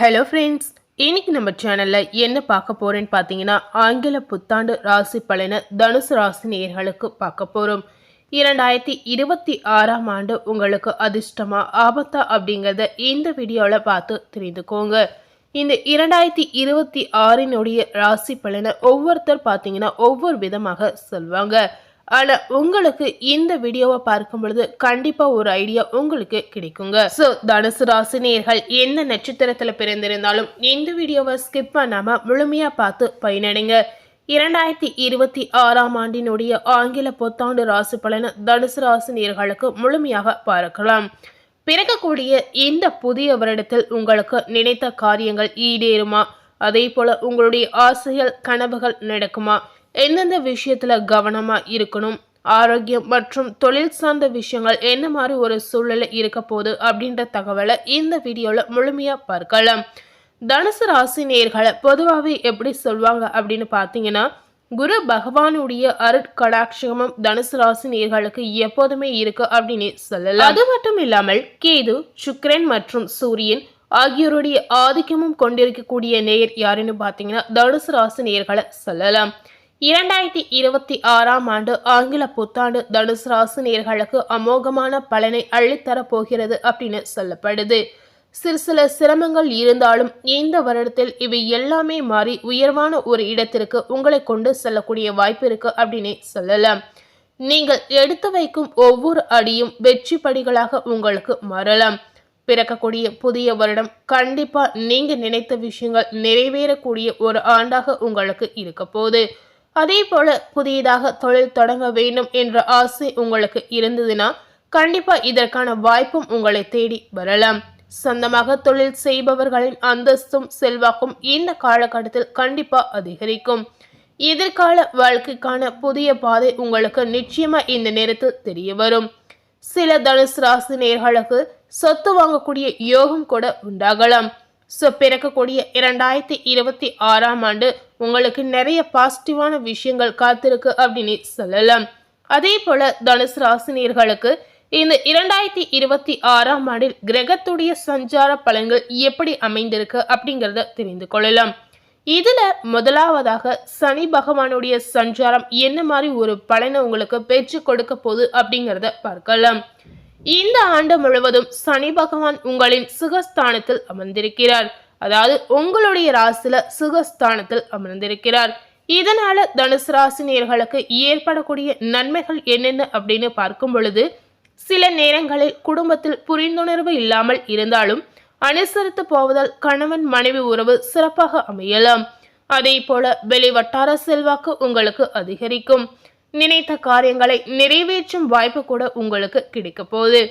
Hello friends இன்னைக்கு நம்ம சேனலில் என்ன பார்க்க போகிறேன்னு பார்த்தீங்கன்னா ஆங்கில புத்தாண்டு ராசி பலனை தனுசு ராசி நேர்களுக்கு பார்க்க போகிறோம் இரண்டாயிரத்தி இருபத்தி ஆறாம் ஆண்டு உங்களுக்கு அதிர்ஷ்டமா ஆபத்தா அப்படிங்கிறத இந்த வீடியோவில் பார்த்து தெரிந்துக்கோங்க. இந்த இரண்டாயிரத்தி இருபத்தி ஆறினுடைய ராசி பலனை ஒவ்வொருத்தர் பார்த்தீங்கன்னா ஒவ்வொரு விதமாக சொல்வாங்க. ஆனால் உங்களுக்கு இந்த வீடியோவை பார்க்கும் பொழுது கண்டிப்பாக ஒரு ஐடியா உங்களுக்கு கிடைக்குங்க. ஸோ தனுசு ராசினியர்கள் எந்த நட்சத்திரத்தில் பிறந்திருந்தாலும் இந்த வீடியோவை ஸ்கிப் பண்ணாமல் முழுமையாக பார்த்து பயனடைங்க. இரண்டாயிரத்தி இருபத்தி ஆறாம் ஆண்டினுடைய ஆங்கில புத்தாண்டு ராசி பலனை தனுசு ராசினியர்களுக்கு முழுமையாக பார்க்கலாம். பிறக்கக்கூடிய இந்த புதிய வருடத்தில் உங்களுக்கு நினைத்த காரியங்கள் ஈடேறுமா? அதே போல உங்களுடைய ஆசைகள் கனவுகள் நடக்குமா? எந்தெந்த விஷயத்துல கவனமா இருக்கணும் ஆரோக்கியம் மற்றும் தொழில் சார்ந்த விஷயங்கள் என்ன மாதிரி ஒரு சூழ்நிலை இருக்க போகுது அப்படின்ற தகவலை இந்த வீடியோவில் முழுமையாக பார்க்கலாம். தனுசு ராசி நேர்களை பொதுவாகவே எப்படி சொல்லுவாங்க அப்படின்னு பார்த்தீங்கன்னா குரு பகவானுடைய அருட்கடாட்சகமும் தனுசு ராசி நேர்களுக்கு எப்போதுமே இருக்கு அப்படின்னு சொல்லலாம். அது மட்டும் இல்லாமல் கேது சுக்ரன் மற்றும் சூரியன் ஆகியோருடைய ஆதிக்கமும் கொண்டிருக்கக்கூடிய நேயர் யாருன்னு பார்த்தீங்கன்னா தனுசு ராசி நேர்களை சொல்லலாம். இரண்டாயிரத்தி இருபத்தி ஆறாம் ஆண்டு ஆங்கில புத்தாண்டு தனுசு ராசி நேர்களுக்கு அமோகமான பலனை அள்ளித்தரப் போகிறது அப்படின்னு சொல்லப்படுது. சிறு சில சிரமங்கள் இருந்தாலும் இந்த வருடத்தில் இவை எல்லாமே மாறி உயர்வான ஒரு இடத்திற்கு உங்களை கொண்டு செல்லக்கூடிய வாய்ப்பு இருக்கு அப்படின்னு சொல்லலாம். நீங்கள் எடுத்து வைக்கும் ஒவ்வொரு அடியும் வெற்றி படிகளாக உங்களுக்கு மாறலாம். பிறக்கக்கூடிய புதிய வருடம் கண்டிப்பா நீங்க நினைத்த விஷயங்கள் நிறைவேறக்கூடிய ஒரு ஆண்டாக உங்களுக்கு இருக்க போகுது. அதே போல புதியதாக தொழில் தொடங்க வேண்டும் என்ற ஆசை உங்களுக்கு இருந்ததுன்னா கண்டிப்பா இதற்கான வாய்ப்பும் உங்களை தேடி வரலாம். சொந்தமாக தொழில் செய்பவர்களின் அந்தஸ்தும் செல்வாக்கும் இந்த காலகட்டத்தில் கண்டிப்பா அதிகரிக்கும். எதிர்கால வாழ்க்கைக்கான புதிய பாதை உங்களுக்கு நிச்சயமா இந்த நேரத்தில் தெரிய வரும். சில தனுசு ராசி நேர்களுக்கு சொத்து வாங்கக்கூடிய யோகம் கூட உண்டாகலாம். ஸோ பிறக்கக்கூடிய இரண்டாயிரத்தி இருபத்தி ஆறாம் ஆண்டு உங்களுக்கு நிறைய பாசிட்டிவான விஷயங்கள் காத்திருக்கு அப்படின்னு சொல்லலாம். அதே போல தனுசு ராசினியர்களுக்கு இந்த இரண்டாயிரத்தி இருபத்தி ஆறாம் ஆண்டில் கிரகத்துடைய சஞ்சார பலன்கள் எப்படி அமைந்திருக்கு அப்படிங்கிறத தெரிந்து கொள்ளலாம். இதுல முதலாவதாக சனி பகவானுடைய சஞ்சாரம் என்ன மாதிரி ஒரு பலனை உங்களுக்கு பெற்று கொடுக்க போகுது அப்படிங்கிறத பார்க்கலாம். இந்த ஆண்டு முழுவதும் சனி பகவான் உங்களின் சுகஸ்தானத்தில் அமர்ந்திருக்கிறார். அதாவது உங்களுடைய ராசில சுகஸ்தானத்தில் அமர்ந்திருக்கிறார். இதனால தனுசு ராசி நேர்களுக்கு ஏற்படக்கூடிய நன்மைகள் என்னென்ன அப்படின்னு பார்க்கும் பொழுது சில நேரங்களில் குடும்பத்தில் புரிந்துணர்வு இல்லாமல் இருந்தாலும் அனுசரித்து போவதால் கணவன் மனைவி உறவு சிறப்பாக அமையலாம். அதே போல வெளிவட்டார செல்வாக்கு உங்களுக்கு அதிகரிக்கும். நினைத்த காரியங்களை நிறைவேற்றும் வாய்ப்பு கூட உங்களுக்கு கிடைக்க போகுது.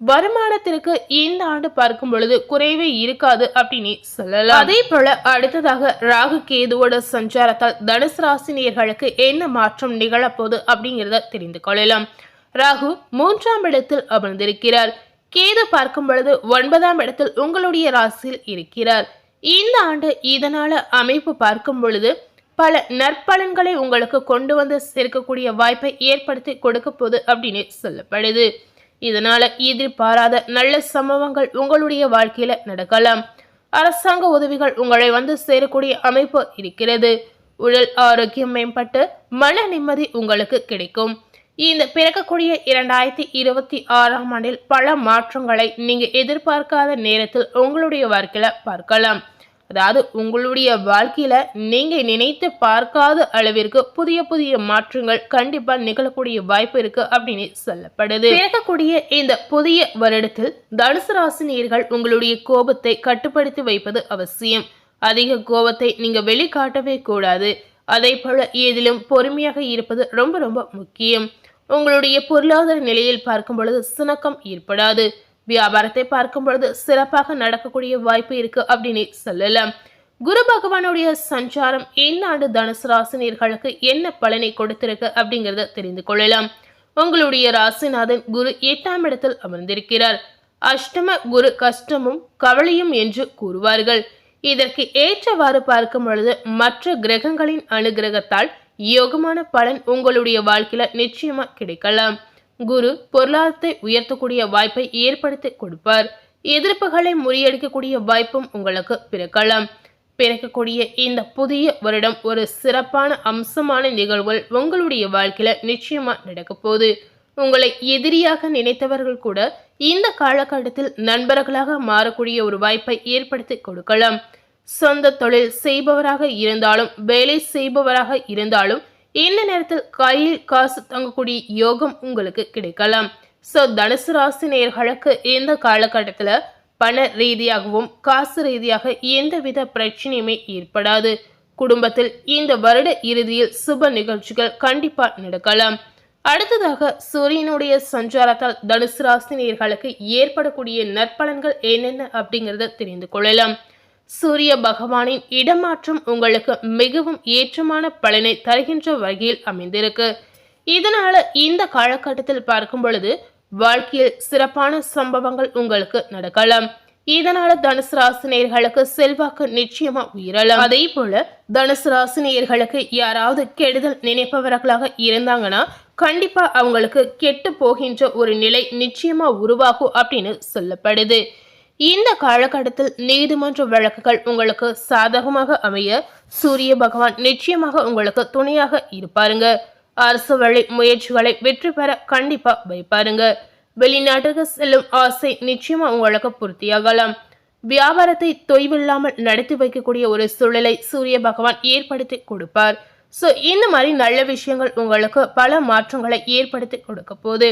வருமானத்திற்கு இந்த ஆண்டு பார்க்கும் பொழுது குறைவே இருக்காது அப்படின்னு சொல்லலாம். அதே போல அடுத்ததாக ராகு கேதுவோட சஞ்சாரத்தால் தனுசு ராசினியர்களுக்கு என்ன மாற்றம் நிகழப்போகுது அப்படிங்கிறத தெரிந்து கொள்ளலாம். ராகு மூன்றாம் இடத்தில் அமர்ந்திருக்கிறார். கேது பார்க்கும் பொழுது ஒன்பதாம் இடத்தில் உங்களுடைய ராசியில் இருக்கிறார். இந்த ஆண்டு இதனால அமைப்பு பார்க்கும் பொழுது பல நற்பலன்களை உங்களுக்கு கொண்டு வந்து சேர்க்கக்கூடிய வாய்ப்பை ஏற்படுத்தி கொடுக்க போகுது அப்படின்னு சொல்லப்படுது. இதனால எதிர்பாராத நல்ல சம்பவங்கள் உங்களுடைய வாழ்க்கையில நடக்கலாம். அரசாங்க உதவிகள் உங்களை வந்து சேரக்கூடிய அமைப்பு இருக்கிறது. உடல் ஆரோக்கியம் மேம்பட்டு மன நிம்மதி உங்களுக்கு கிடைக்கும். இந்த பிறக்கக்கூடிய இரண்டாயிரத்தி இருபத்தி ஆறாம் ஆண்டில் பல மாற்றங்களை நீங்க எதிர்பார்க்காத நேரத்தில் உங்களுடைய வாழ்க்கையில பார்க்கலாம். அதாவது உங்களுடைய வாழ்க்கையில நீங்க நினைத்து பார்க்காத அளவிற்கு புதிய புதிய மாற்றங்கள் கண்டிப்பா நிகழக்கூடிய வாய்ப்பு இருக்கு அப்படின்னு சொல்லப்படுது. பிறக்கக்கூடிய இந்த புதிய வருடத்தில் தனுசு ராசினியர்கள் உங்களுடைய கோபத்தை கட்டுப்படுத்தி வைப்பது அவசியம். அதிக கோபத்தை நீங்க வெளிக்காட்டவே கூடாது. அதே போல ஏதிலும் பொறுமையாக இருப்பது ரொம்ப ரொம்ப முக்கியம். உங்களுடைய பொருளாதார நிலையில் பார்க்கும் பொழுது சுணக்கம் ஏற்படாது. வியாபாரத்தை பார்க்கும் பொழுது சிறப்பாக நடக்கக்கூடிய வாய்ப்பு இருக்கு அப்படின்னு சொல்லலாம். குரு பகவானுடைய சஞ்சாரம் இந்த தனுசு ராசினியர்களுக்கு என்ன பலனை கொடுத்திருக்கு அப்படிங்கறத தெரிந்து கொள்ளலாம். உங்களுடைய ராசிநாதன் குரு எட்டாம் இடத்தில் அமர்ந்திருக்கிறார். அஷ்டம குரு கஷ்டமும் கவலையும் என்று கூறுவார்கள். இதற்கு ஏற்றவாறு பார்க்கும் பொழுது மற்ற கிரகங்களின் அனுகிரகத்தால் யோகமான பலன் உங்களுடைய வாழ்க்கையில நிச்சயமா கிடைக்கலாம். குரு பொருளாதாரத்தை உயர்த்தக்கூடிய வாய்ப்பை ஏற்படுத்தி கொடுப்பார். எதிர்ப்புகளை முறியடிக்கக்கூடிய வாய்ப்பும் உங்களுக்கு பிறக்கலாம். பிறக்கக்கூடிய இந்த புதிய வருடம் ஒரு சிறப்பான அம்சமான நிகழ்வுகள் உங்களுடைய வாழ்க்கையில நிச்சயமா நடக்க போகுது. உங்களை எதிரியாக நினைத்தவர்கள் கூட இந்த காலகட்டத்தில் நண்பர்களாக மாறக்கூடிய ஒரு வாய்ப்பை ஏற்படுத்தி கொடுக்கலாம். சொந்த தொழில் செய்பவராக இருந்தாலும் வேலை செய்பவராக இருந்தாலும் இந்த நேரத்தில் கையில் காசு தங்கக்கூடிய யோகம் உங்களுக்கு கிடைக்கலாம். ஸோ தனுசு ராசி நேயர்களுக்கு இந்த காலகட்டத்தில் பண ரீதியாகவும் காசு ரீதியாக எந்தவித பிரச்சனையுமே ஏற்படாது. குடும்பத்தில் இந்த வருட இறுதியில் சுப நிகழ்ச்சிகள் கண்டிப்பாக நடக்கலாம். அடுத்ததாக சூரியனுடைய சஞ்சாரத்தால் தனுசு ராசி நேயர்களுக்கு ஏற்படக்கூடிய நற்பலன்கள் என்னென்ன அப்படிங்கிறத தெரிந்து கொள்ளலாம். சூரிய பகவானின் இடமாற்றம் உங்களுக்கு மிகவும் ஏற்றமான பலனை தருகின்ற வகையில் அமைந்திருக்கு. இதனால இந்த காலகட்டத்தில் பார்க்கும் பொழுது வாழ்க்கையில் சிறப்பான சம்பவங்கள் உங்களுக்கு நடக்கலாம். இதனால தனுசு ராசினியர்களுக்கு செல்வாக்கு நிச்சயமா உயரலாம். அதே போல தனுசு ராசினியர்களுக்கு யாராவது கெடுதல் நினைப்பவர்களாக இருந்தாங்கன்னா கண்டிப்பா அவங்களுக்கு கெட்டு போகின்ற ஒரு நிலை நிச்சயமா உருவாகும் அப்படின்னு சொல்லப்படுது. இந்த காலகட்டத்தில் நீதிமன்ற வழக்குகள் உங்களுக்கு சாதகமாக அமைய சூரிய பகவான் நிச்சயமாக உங்களுக்கு துணையாக இருப்பாருங்க. அரசு வழி முயற்சிகளை வெற்றி பெற கண்டிப்பா வைப்பாருங்க வெளிநாட்டுக்கு செல்லும் ஆசை நிச்சயமா உங்களுக்கு பூர்த்தியாகலாம். வியாபாரத்தை தொய்வில்லாமல் நடத்தி வைக்கக்கூடிய ஒரு சூழலை சூரிய பகவான் ஏற்படுத்தி கொடுப்பார். ஸோ இந்த மாதிரி நல்ல விஷயங்கள் உங்களுக்கு பல மாற்றங்களை ஏற்படுத்தி கொடுக்க போகுது.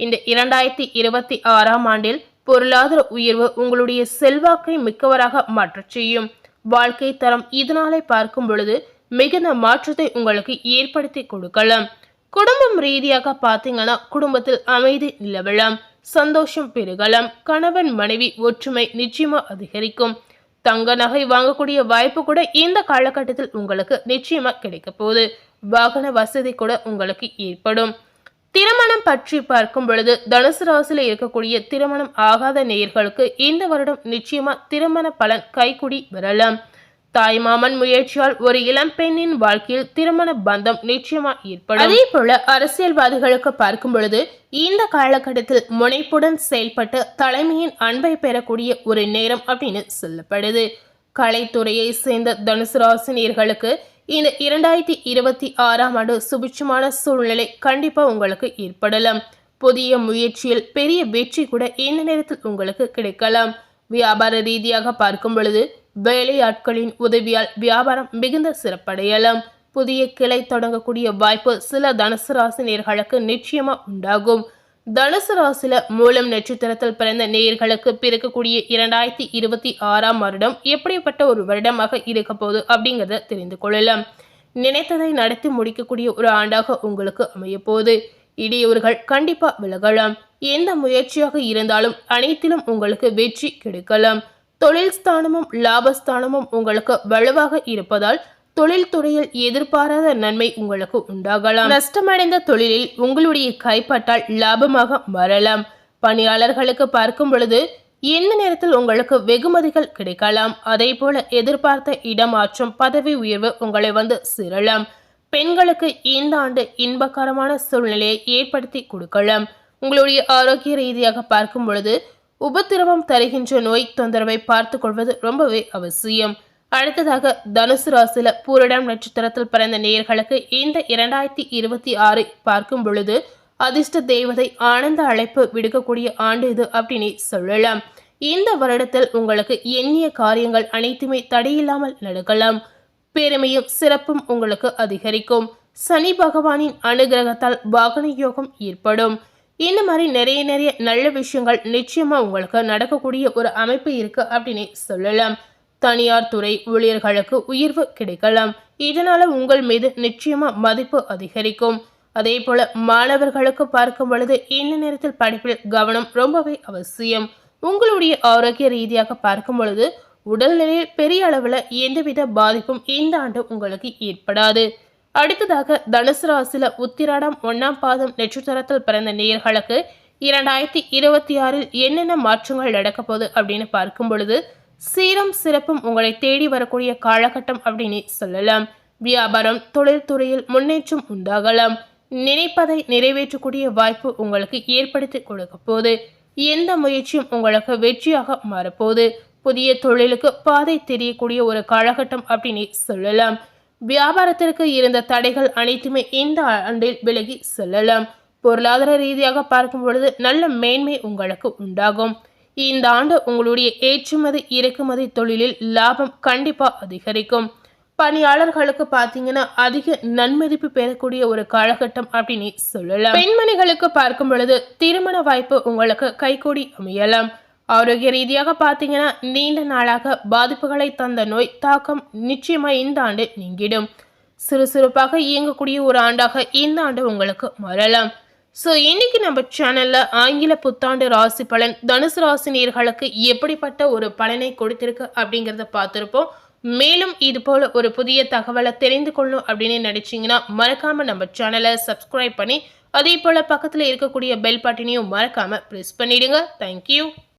இந்த இரண்டாயிரத்தி இருபத்தி ஆறாம் ஆண்டில் பொருளாதார உயர்வு உங்களுடைய செல்வாக்கை மிக்கவராக மாற்றச் செய்யும். வாழ்க்கை தரம் இதனாலே பார்க்கும் பொழுது மிகுந்த மாற்றத்தை உங்களுக்கு ஏற்படுத்தி கொடுக்கலாம். குடும்பம் ரீதியாக பார்த்தீங்கன்னா குடும்பத்தில் அமைதி நிலவலாம் சந்தோஷம் பெருகலாம் கணவன் மனைவி ஒற்றுமை நிச்சயமா அதிகரிக்கும். தங்க நகை வாங்கக்கூடிய வாய்ப்பு கூட இந்த காலகட்டத்தில் உங்களுக்கு நிச்சயமா கிடைக்க போகுது. வாகன வசதி கூட உங்களுக்கு ஏற்படும். திருமணம் பற்றி பார்க்கும் பொழுது தனுசு ராசியில் இருக்கக்கூடிய திருமணம் ஆகாத நேயர்களுக்கு இந்த வருடம் நிச்சயமா திருமண பலன் கைக்குடி வரலாம். தாய்மாமன் முயற்சியால் ஒரு இளம் பெண்ணின் வாழ்க்கையில் திருமண பந்தம் நிச்சயமா ஏற்படும். அதே போல அரசியல்வாதிகளுக்கு பார்க்கும் பொழுது இந்த காலகட்டத்தில் முனைப்புடன் செயல்பட்டு தலைமையின் அன்பை பெறக்கூடிய ஒரு நேரம் அப்படின்னு சொல்லப்படுது. கலைத்துறையை சேர்ந்த தனுசு ராசினியர்களுக்கு இந்த இரண்டாயிரத்தி இருபத்தி ஆறாம் ஆண்டு சுபிட்சமான சூழ்நிலை கண்டிப்பாக உங்களுக்கு ஏற்படலாம். புதிய முயற்சியில் பெரிய வெற்றி கூட இந்த நேரத்தில் உங்களுக்கு கிடைக்கலாம். வியாபார ரீதியாக பார்க்கும் பொழுது வேலையாட்களின் உதவியால் வியாபாரம் மிகுந்த சிறப்படையலாம். புதிய கிளை தொடங்கக்கூடிய வாய்ப்பு சில தனுசு ராசி நேர்களுக்கு உண்டாகும். தனுசு ராசில மூலம் நட்சத்திரத்தில் பிறந்த நேயர்களுக்கு பிறக்கக்கூடிய இரண்டாயிரத்தி இருபத்தி ஆறாம் வருடம் எப்படிப்பட்ட ஒரு வருடமாக இருக்க போகுது அப்படிங்கிறத தெரிந்து கொள்ளலாம். நினைத்ததை நடத்தி முடிக்கக்கூடிய ஒரு ஆண்டாக உங்களுக்கு அமைய போகுது. இடையூறுகள் கண்டிப்பா விலகலாம். எந்த முயற்சியாக இருந்தாலும் அனைத்திலும் உங்களுக்கு வெற்றி கிடைக்கலாம். தொழில் ஸ்தானமும் லாபஸ்தானமும் உங்களுக்கு வலுவாக இருப்பதால் தொழில்துறையில் எதிர்பாராத நன்மை உங்களுக்கு உண்டாகலாம். நஷ்டமடைந்த தொழிலில் உங்களுடைய கைப்பட்டால் லாபமாக வரலாம் பணியாளர்களுக்கு பார்க்கும் பொழுது எந்த நேரத்தில் உங்களுக்கு வெகுமதிகள் கிடைக்கலாம்? அதே போல எதிர்பார்த்த இடமாற்றம் பதவி உயர்வு உங்களை வந்து சேரலாம் பெண்களுக்கு இந்த ஆண்டு இன்பகரமான சூழ்நிலையை ஏற்படுத்தி கொடுக்கலாம். உங்களுடைய ஆரோக்கிய ரீதியாக பார்க்கும் பொழுது உபத்திரவம் தருகின்ற நோய் தொந்தரவை பார்த்து கொள்வது ரொம்பவே அவசியம். அடுத்ததாக தனுசு ராசியில பூரடம் நட்சத்திரத்தில் பிறந்த நேயர்களுக்கு இந்த இரண்டாயிரத்தி இருபத்தி ஆறை பார்க்கும் பொழுது அதிர்ஷ்ட தேவதை ஆனந்த அழைப்பு விடுக்கக்கூடிய ஆண்டு இது அப்படின்னு சொல்லலாம். இந்த வருடத்தில் உங்களுக்கு எண்ணிய காரியங்கள் அனைத்துமே தடையில்லாமல் நடக்கலாம். பெருமையும் சிறப்பும் உங்களுக்கு அதிகரிக்கும். சனி பகவானின் அனுகிரகத்தால் வாகன யோகம் ஏற்படும். இந்த மாதிரி நிறைய நிறைய நல்ல விஷயங்கள் நிச்சயமா உங்களுக்கு நடக்கக்கூடிய ஒரு அமைப்பு இருக்கு அப்படின்னு சொல்லலாம். தனியார் துறை ஊழியர்களுக்கு உயர்வு கிடைக்கலாம். இதனால உங்கள் மீது நிச்சயமா மதிப்பு அதிகரிக்கும். அதே போல மாணவர்களுக்கு பார்க்கும் பொழுது இந்த நேரத்தில் படிப்பில் கவனம் ரொம்பவே அவசியம். உங்களுடைய ஆரோக்கிய ரீதியாக பார்க்கும் பொழுது உடல்நிலையில் பெரிய அளவில் எந்தவித பாதிப்பும் இந்த ஆண்டு உங்களுக்கு ஏற்படாது. அடுத்ததாக தனுசு ராசியில் உத்திராடம் ஒன்றாம் பாதம் நட்சத்திரத்தில் பிறந்த நேயர்களுக்கு இரண்டாயிரத்தி இருபத்தி ஆறில் என்னென்ன மாற்றங்கள் நடக்க போகுது அப்படின்னு பார்க்கும் பொழுது சீரம் சிறப்பும் உங்களை தேடி வரக்கூடிய காலகட்டம் அப்படின்னு சொல்லலாம். வியாபாரம் தொழில்துறையில் முன்னேற்றம் உண்டாகலாம். நினைப்பதை நிறைவேற்றக்கூடிய வாய்ப்பு உங்களுக்கு ஏற்படுத்தி கொடுக்க போது எந்த முயற்சியும் உங்களுக்கு வெற்றியாக மாறப்போகுது. புதிய தொழிலுக்கு பாதை தெரியக்கூடிய ஒரு காலகட்டம் அப்படின்னு சொல்லலாம். வியாபாரத்திற்கு இருந்த தடைகள் அனைத்துமே இந்த ஆண்டில் விலகி செல்லலாம். பொருளாதார ரீதியாக பார்க்கும் பொழுது நல்ல மேன்மை உங்களுக்கு உண்டாகும். இந்த ஆண்டு உங்களுடைய ஏற்றுமதி இறக்குமதி தொழிலில் லாபம் கண்டிப்பாக அதிகரிக்கும். பணியாளர்களுக்கு பார்த்தீங்கன்னா அதிக நன்மதிப்பு பெறக்கூடிய ஒரு காலகட்டம் அப்படின்னு சொல்லலாம். பெண்மணிகளுக்கு பார்க்கும் பொழுது திருமண வாய்ப்பு உங்களுக்கு கைகூடி அமையலாம். ஆரோக்கிய ரீதியாக பார்த்தீங்கன்னா நீண்ட நாளாக பாதிப்புகளை தந்த நோய் தாக்கம் நிச்சயமாக இந்த ஆண்டு நீங்கிடும். சுறுசுறுப்பாக இயங்கக்கூடிய ஒரு ஆண்டாக இந்த ஆண்டு உங்களுக்கு மாறலாம். ஸோ இன்னைக்கு நம்ம சேனலில் ஆங்கில புத்தாண்டு ராசி பலன் தனுசு ராசி நேர்களுக்கு எப்படிப்பட்ட ஒரு பலனை கொடுத்துருக்கு அப்படிங்கிறத பார்த்துருப்போம். மேலும் இது போல் ஒரு புதிய தகவலை தெரிந்து கொள்ளணும் அப்படின்னு நினச்சிங்கன்னா மறக்காமல் நம்ம சேனலை சப்ஸ்கிரைப் பண்ணி அதே போல் பக்கத்தில் இருக்கக்கூடிய பெல் பட்டனையும் மறக்காமல் ப்ரெஸ் பண்ணிவிடுங்க தேங்க்யூ